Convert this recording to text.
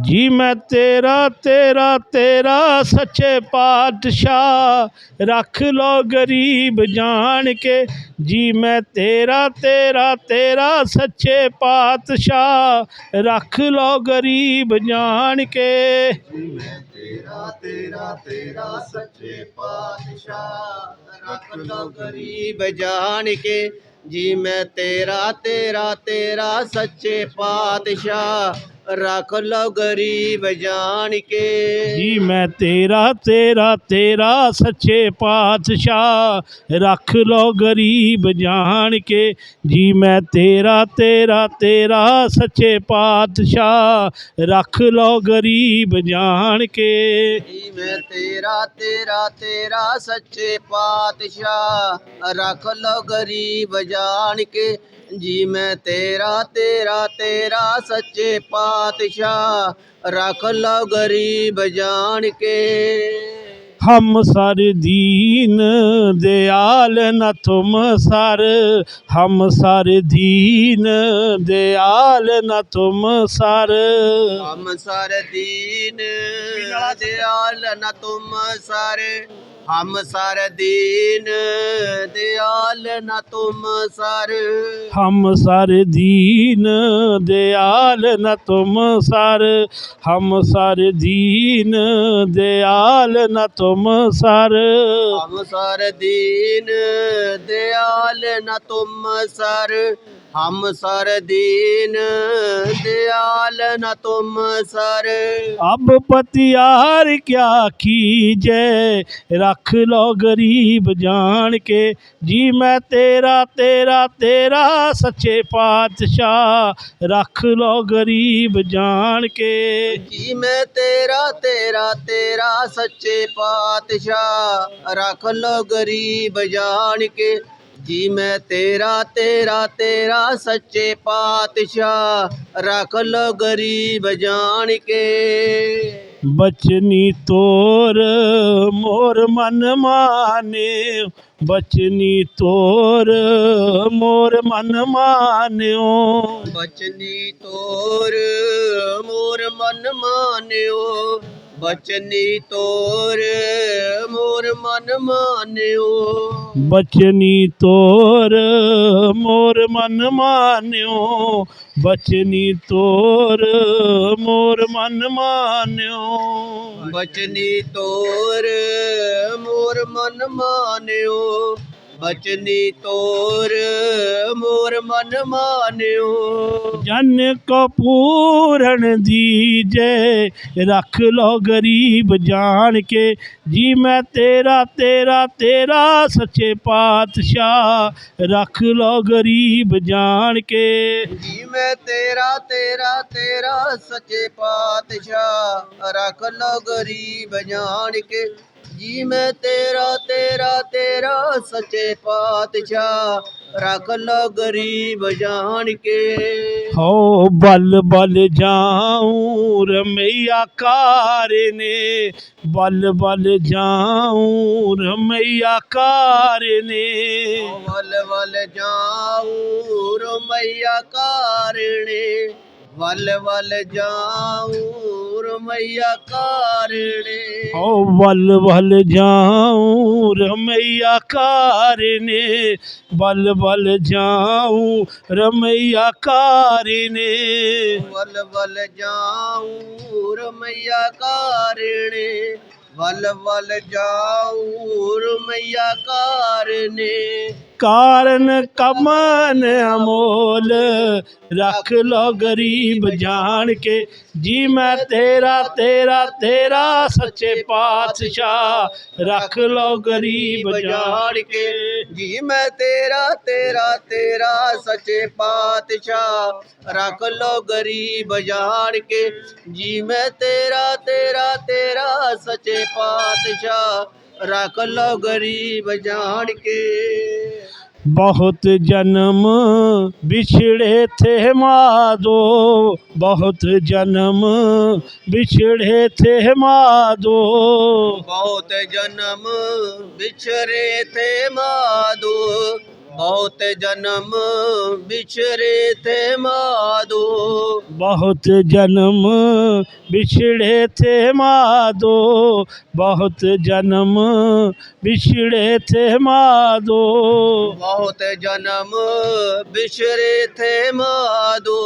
ਜੀ ਮੈਂ ਤੇਰਾ ਤੇਰਾ ਤੇਰਾ ਸੱਚੇ ਪਾਤਸ਼ਾਹ ਰੱਖ ਲੋ ਗਰੀਬ ਜਾਣ ਕੇ। ਜੀ ਮੈਂ ਤੇਰਾ ਤੇਰਾ ਤੇਰਾ ਸੱਚੇ ਪਾਤਸ਼ਾਹ ਰੱਖ ਲੋ ਗਰੀਬ ਜਾਣ ਕੇ। ਤੇਰਾ ਤੇਰਾ ਤੇਰਾ ਸੱਚੇ ਪਾਤਸ਼ਾਹ ਰੱਖ ਲੋ ਗਰੀਬ ਜਾਣ ਕੇ। ਜੀ ਮੈਂ ਤੇਰਾ ਤੇਰਾ ਤੇਰਾ ਸੱਚੇ ਪਾਤਸ਼ਾਹ ਰੱਖ ਲੋ ਗਰੀਬ ਜਾਣ ਕੇ ਜੀ ਮੈਂ ਤੇਰਾ ਤੇਰਾ ਤੇਰਾ ਸੱਚੇ ਪਾਤਸ਼ਾਹ ਰੱਖ ਲੋ ਗਰੀਬ ਜਾਣ ਕੇ ਜੀ ਮੈਂ ਤੇਰਾ ਤੇਰਾ ਤੇਰਾ ਸੱਚੇ ਪਾਤਸ਼ਾਹ ਰੱਖ ਲੋ ਗਰੀਬ ਜਾਣ ਕੇ ਜੀ ਮੈਂ ਤੇਰਾ ਤੇਰਾ ਤੇਰਾ ਸੱਚੇ ਪਾਤਸ਼ਾਹ ਰੱਖ ਲੋ ਗਰੀਬ ਜਾਣ ਕੇ ਜੀ ਮੈਂ ਤੇਰਾ ਤੇਰਾ ਤੇਰਾ ਸੱਚੇ ਪਾਤਸ਼ਾਹ। ਰੱਖ ਲਓ ਗਰੀਬ ਜਾਣ ਕੇ। ਹਮ ਸਰ ਦੀਨ ਦਿਆਲ ਨਾ ਤੁਮ ਸਰ। ਹਮ ਸਰ ਦੀਨ ਦਿਆਲ ਨਾ ਤੁਮ ਸਰ। ਹਮ ਸਰ ਦੀਨ ਦਿਆਲ ਨਾ ਤੁਮ ਸਰ। ਹਮ ਸਰ ਦੀਨ ਦਿਆਲ ਨਾ ਤੁਮ ਸਰ। ਹਮ ਸਰ ਦੀਨ ਦਿਆਲ ਨਾ ਤੁਮ ਸਰ। ਹਮ ਸਰ ਦੀਨ ਦਿਆਲ ਨਾ ਤੁਮ ਸਰ। ਹਮ ਸਰ ਦੀਨ ਦਿਆਲ ਨਾ ਤੁਮ ਸਰ। ਹਮ ਸਰ ਦੀਨ ਦਿਆਲ ਨ ਤੁਮ ਸਰ। ਅਬ ਪਤਿਆਰ ਕਿਆ ਕੀਜੈ ਰੱਖ ਲੋ ਗਰੀਬ ਜਾਣ ਕੇ ਜੀ ਮੈਂ ਤੇਰਾ ਤੇਰਾ ਤੇਰਾ ਸੱਚੇ ਪਾਤਸ਼ਾਹ ਰੱਖ ਲੋ ਗਰੀਬ ਜਾਣ ਕੇ ਜੀ ਮੈਂ ਤੇਰਾ ਤੇਰਾ ਤੇਰਾ ਸੱਚੇ ਪਾਤਸ਼ਾਹ ਰੱਖ ਲੋ ਗਰੀਬ ਜਾਣ ਕੇ ਜੀ ਮੈਂ ਤੇਰਾ ਤੇਰਾ ਤੇਰਾ ਸੱਚੇ ਪਾਤਸ਼ਾਹ। ਰੱਖ ਲੋ ਗਰੀਬ ਜਾਣ ਕੇ। ਬਚਨੀ ਤੋਰ ਮੋਰ ਮਨ ਮਾਨਿਓ ਬਚਨੀ ਤੋਰ ਮੋਰ ਮਨ ਮਾਨਿਓ। ਬਚਨੀ ਤੋਰ ਮੋਰ ਮਨ ਮਾਨਿਓ। ਬਚਨੀ ਤੋਰ ਮੋਰ ਮਨ ਮਾਨਿਓ। ਬਚਨੀ ਤੋਰ ਮੋਰ ਮਨ ਮਾਨਿਓ। ਬਚਨੀ ਤੋਰ ਮੋਰ ਮਨ ਮਾਨਿਓ। ਬਚਨੀ ਤੋਰ ਮੋਰ ਮਨ ਮਾਨਿਓ। ਬਚਨੀ ਤੋਰ ਮੋਰ ਮਨ ਮਾਨਿਓ। ਜਨ ਕੋ ਪੂਰਨ ਦੀਜੇ ਰੱਖ ਲੋ ਗਰੀਬ ਜਾਣ ਕੇ ਜੀ ਮੈਂ ਤੇਰਾ ਤੇਰਾ ਤੇਰਾ ਸੱਚੇ ਪਾਤਸ਼ਾਹ ਰੱਖ ਲੋ ਗਰੀਬ ਜਾਣ ਕੇ ਜੀ ਮੈਂ ਤੇਰਾ ਤੇਰਾ ਤੇਰਾ ਸੱਚੇ ਪਾਤਸ਼ਾਹ ਰੱਖ ਲੋ ਗਰੀਬ ਜਾਣ ਕੇ ਜੀ ਮੈਂ ਤੇਰਾ ਤੇਰਾ ਤੇਰਾ ਸੱਚੇ ਪਾਤਸ਼ਾਹ। ਰੱਖ ਲੋ ਗਰੀਬ ਜਾਣ ਕੇ। ਹੋ ਬਲ ਬਲ ਜਾਉ ਰਮਈਆ ਕਾਰ ਨੇ। ਬਲ ਬਲ ਜਾਉ ਰਮਈਆ ਕਾਰ ਨੇ। ਵਲ ਵਲ ਜਾਉ ਰਮਈਆ ਕਾਰਣੇ ਵਲ ਵਲ ਜਾਉ ਰਮਈਆ ਕਾਰਣੇ ਹੋ ਬਲ ਬਲ ਜਾਉ ਰਮਈਆ ਕਾਰ ਨੇ। ਬਲ ਬਲ ਜਾਉ ਰਮਈਆ ਕਾਰ ਨੇ। ਵਲ ਵਲ ਜਾਉ ਰਮਈਆ ਕਾਰਣੇ ਵਲ ਵਲ ਜਾਉ ਰਮਈਆ ਕਾਰਣੇ ਕਾਰਨ ਕਮਨ ਅਮੋਲ। ਰੱਖ ਲੋ ਗਰੀਬ ਜਾਣ ਕੇ। ਜੀ ਮੈਂ ਤੇਰਾ ਤੇਰਾ ਤੇਰਾ ਸੱਚੇ ਪਾਤਸ਼ਾਹ। ਰੱਖ ਲੋ ਗਰੀਬ ਜਾਣ ਕੇ। ਜੀ ਮੈਂ ਤੇਰਾ ਤੇਰਾ ਤੇਰਾ ਸੱਚੇ ਪਾਤਸ਼ਾਹ। ਰੱਖ ਲੋ ਗਰੀਬ ਜਾਣ ਕੇ। ਜੀ ਮੈਂ ਤੇਰਾ ਤੇਰਾ ਤੇਰਾ ਸੱਚੇ ਪਾਤਸ਼ਾਹ। ਰੱਖ ਲੋ ਗਰੀਬ ਜਾਣ ਕੇ बहुत जन्म बिछड़े थे माधो बहुत जन्म बिछड़े थे माधो ਬਹੁਤ ਜਨਮ ਵਿਛਰੇ ਥੇ ਮਾਦੋ बहुत जन्म बिछड़े थे माधो बहुत जन्म बिछड़े थे माधो बहुत जन्म बिछड़े थे माधो बहुत जन्म बिछड़े थे माधो